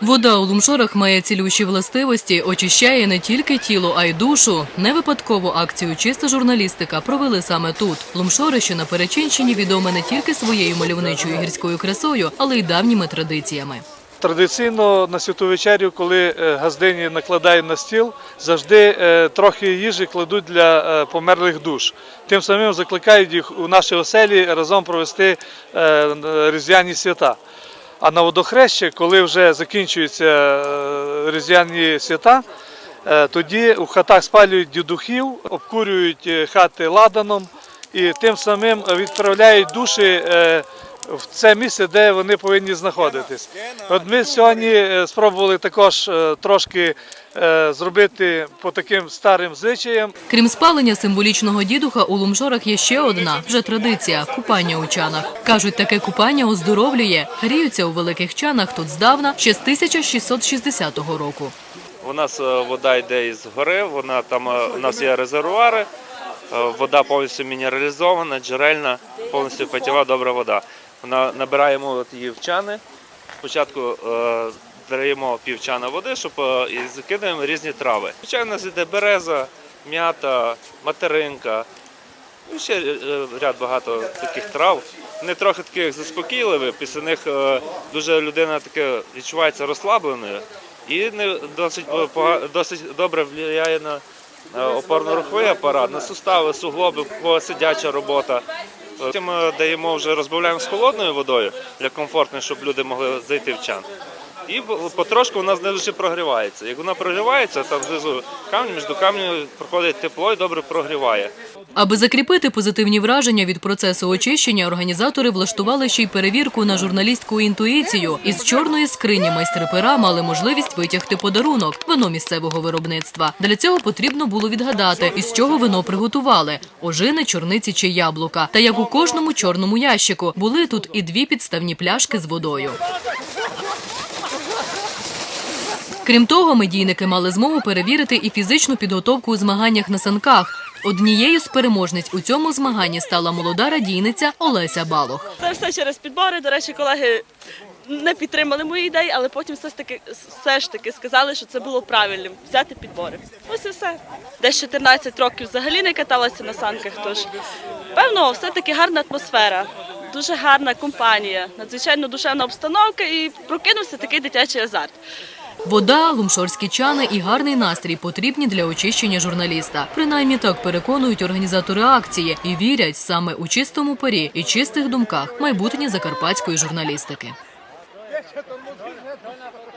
Вода у лумшорах має цілющі властивості, очищає не тільки тіло, а й душу. Не випадково акцію Чиста журналістика провели саме тут. Лумшори, що на Перечинщині, відоме не тільки своєю мальовничою гірською красою, але й давніми традиціями. Традиційно на святу вечерю, коли е, газдині накладають на стіл, завжди е, трохи їжі кладуть для е, померлих душ. Тим самим закликають їх у наші оселі разом провести різдвяні свята. А на водохрещі, коли вже закінчуються е, різдвяні свята, е, тоді у хатах спалюють дідухів, обкурюють е, хати ладаном і тим самим відправляють душі в це місце, де вони повинні знаходитись. От ми сьогодні е, спробували також е, трошки е, зробити по таким старим звичаям. Крім спалення символічного дідуха, у лумшорах є ще одна вже традиція купання у чанах. Кажуть, таке купання оздоровлює. Гріються у великих чанах тут здавна ще з 1660 року. У нас вода йде із гори, вона там у нас є резервуари, вода повністю мінералізована, джерельна, повністю питєва добра вода. Набираємо от її в чани. Спочатку е, даємо півчана води, щоб е, і закидаємо різні трави. Звичайно, нас йде береза, м'ята, материнка. І ще е, ряд багато таких трав. Вони трохи таких заспокійливі, після них дуже людина таке відчувається розслабленою і не досить досить добре впливає на опорно-руховий апарат, на сустави, суглоби, сидяча робота. Ми даємо вже розбавляємо з холодною водою для комфортно, щоб люди могли зайти в чан. І потрошку вона дуже прогрівається. Як вона прогрівається, там знизу камінь, між камнями проходить тепло і добре прогріває. Аби закріпити позитивні враження від процесу очищення, організатори влаштували ще й перевірку на журналістську інтуїцію. Із чорної скрині майстри пера мали можливість витягти подарунок вино місцевого виробництва. Для цього потрібно було відгадати, із чого вино приготували: ожини, чорниці чи яблука. Та як у кожному чорному ящику були тут і дві підставні пляшки з водою. Крім того, медійники мали змогу перевірити і фізичну підготовку у змаганнях на санках. Однією з переможниць у цьому змаганні стала молода радійниця Олеся Балох. Це все через підбори. До речі, колеги не підтримали мої ідеї, але потім все ж таки все ж таки сказали, що це було правильним взяти підбори. Ось і все. Десь 14 років взагалі не каталася на санках. Тож певно, все таки гарна атмосфера. Дуже гарна компанія, надзвичайно душевна обстановка і прокинувся такий дитячий азарт. Вода, лумшорські чани і гарний настрій потрібні для очищення журналіста. Принаймні так переконують організатори акції і вірять саме у чистому парі і чистих думках майбутнє закарпатської журналістики.